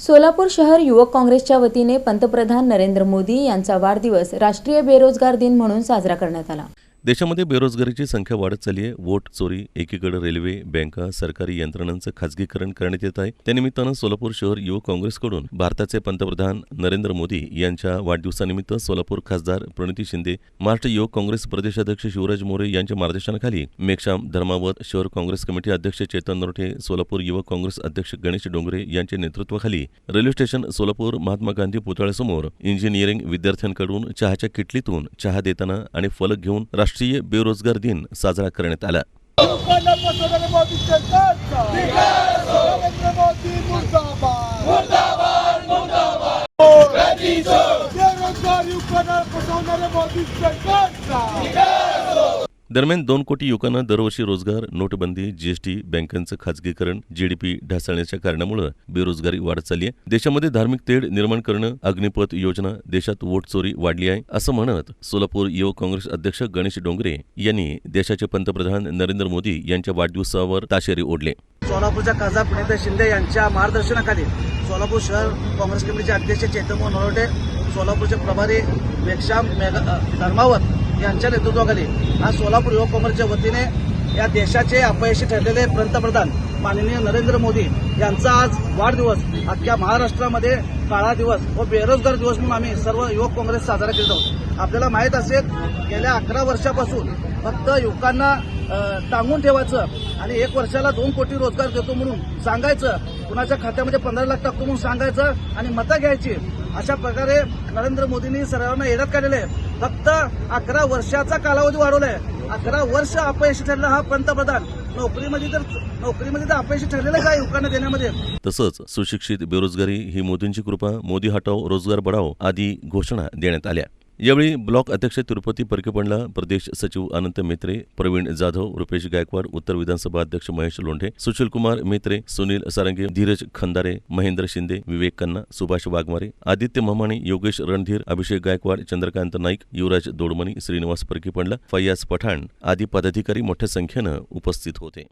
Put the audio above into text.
सोलापूर शहर युवक काँग्रेसच्या वतीने पंतप्रधान नरेंद्र मोदी यांचा वाढदिवस राष्ट्रीय बेरोजगार दिन म्हणून साजरा करण्यात आला. देशामध्ये बेरोजगारीची संख्या वाढत चालली आहे. वोट चोरी एकीकडे रेल्वे बँका सरकारी यंत्रणांचं खाजगीकरण करण्यात येत आहे. त्यानिमित्तानं सोलापूर शहर युवक काँग्रेसकडून भारताचे पंतप्रधान नरेंद्र मोदी यांच्या वाढदिवसानिमित्त सोलापूर खासदार प्रणिती शिंदे महाराष्ट्र युवक काँग्रेस प्रदेशाध्यक्ष शिवराज मोरे यांच्या मार्गदर्शनाखाली मेक्षाम धर्मावत शहर काँग्रेस कमिटी अध्यक्ष चेतन नरोठे सोलापूर युवक काँग्रेस अध्यक्ष गणेश डोंगरे यांच्या नेतृत्वाखाली रेल्वे स्टेशन सोलापूर महात्मा गांधी पुतळ्यासमोर इंजिनिअरिंग विद्यार्थ्यांकडून चहाच्या किटलीतून चहा देताना आणि फलक घेऊन राष्ट्रीय बेरोजगार दिन साजरा करण्यात आला युवकांना फसवणारे मोदी सरकारचा दरम्यान दोन कोटी युवकांना दरवर्षी रोजगार नोटबंदी जीएसटी बँकांचं खाजगीकरण जीडीपी ढासळण्याच्या कारणामुळे बेरोजगारी वाढत चालली आहे. देशामध्ये धार्मिक तेढ निर्माण करणं अग्निपथ योजना देशात वोट चोरी वाढली आहे असं म्हणत सोलापूर युवक काँग्रेस अध्यक्ष गणेश डोंगरे यांनी देशाचे पंतप्रधान नरेंद्र मोदी यांच्या वाढदिवसावर ताशेरी ओढले. सोलापूरच्या खासदार प्रणिता शिंदे यांच्या मार्गदर्शनाखाली सोलापूर शहर काँग्रेस कमिटीचे अध्यक्ष चेतन नरोटे सोलापूरचे प्रभारी मेघश्याम मेघ धर्मावत यांच्या नेतृत्वाखाली आज सोलापूर युवक काँग्रेसच्या वतीने या देशाचे अपयशी ठरलेले पंतप्रधान माननीय नरेंद्र मोदी यांचा आज वाढदिवस अख्ख्या महाराष्ट्रामध्ये काळा दिवस व बेरोजगार दिवस म्हणून आम्ही सर्व युवक काँग्रेस साजरा करीत आहोत. आपल्याला माहीत असेल गेल्या अकरा वर्षापासून फक्त युवकांना टांगून ठेवायचं आणि एक वर्षाला दोन कोटी रोजगार देतो म्हणून सांगायचं कुणाच्या खात्यामध्ये पंधरा लाख टाकतो म्हणून सांगायचं आणि मतं घ्यायची अशा प्रकारे नरेंद्र मोदींनी सर्वांना येण्यात काढलेलं आहे. फक्त अकरा वर्षाचा कालावधी वाढवलाय. अकरा वर्ष अपयशी ठरला हा पंतप्रधान. नोकरीमध्ये तर नोकरीमध्ये तर अपयशी ठरलेलं काय युवकांना देण्यामध्ये? तसंच सुशिक्षित बेरोजगारी ही मोदींची कृपा मोदी हटाव रोजगार बढाव आदी घोषणा देण्यात आल्या. यावेळी ब्लॉक अध्यक्ष तिरुपती परकेपणला प्रदेश सचिव अनंत मेत्रे प्रवीण जाधव रुपेश गायकवाड उत्तर विधानसभा अध्यक्ष महेश लोंढे सुशीलकुमार मेत्रे सुनील सारंगे धीरज खंदारे महेंद्र शिंदे विवेक कन्ना सुभाष वाघमारे आदित्य महमाणी योगेश रणधीर अभिषेक गायकवाड चंद्रकांत नाईक युवराज दोडमणी श्रीनिवास परकेपणला फैयाज पठाण आदी पदाधिकारी मोठ्या संख्येनं उपस्थित होते.